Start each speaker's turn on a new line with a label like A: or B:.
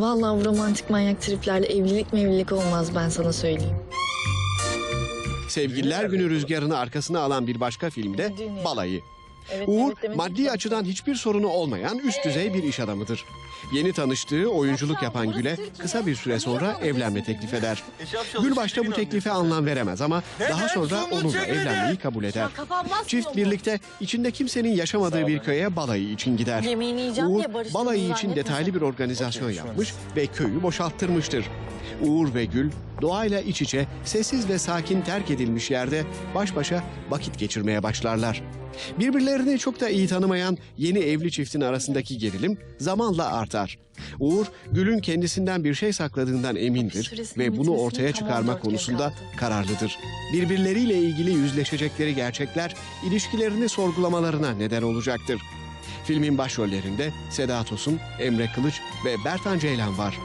A: Vallahi bu romantik manyak triplerle evlilik mevlilik olmaz ben sana söyleyeyim.
B: Sevgililer Günü rüzgarını arkasına alan bir başka filmde. Balayı.
A: Evet,
B: Uğur
A: evet
B: maddi
A: ki.
B: açıdan hiçbir sorunu olmayan üst düzey bir iş adamıdır. Yeni tanıştığı oyunculuk yapan Gül'e kısa bir süre sonra evlenme teklif eder. Gül başta bu teklife anlam veremez ama daha sonra onunla evlenmeyi kabul eder. Çift birlikte içinde kimsenin yaşamadığı bir köye balayı için gider. Uğur balayı için detaylı bir organizasyon yapmış ve köyü boşalttırmıştır. Uğur ve Gül doğayla iç içe sessiz ve sakin terk edilmiş yerde baş başa vakit geçirmeye başlarlar. Birbirlerini çok da iyi tanımayan yeni evli çiftin arasındaki gerilim zamanla artar. Uğur, Gül'ün kendisinden bir şey sakladığından emindir ve bunu ortaya çıkarma
A: 14 gün
B: konusunda kararlıdır. Birbirleriyle ilgili yüzleşecekleri gerçekler ilişkilerini sorgulamalarına neden olacaktır. Filmin başrollerinde Seda Tosun, Emre Kılıç ve Bertan Ceylan var.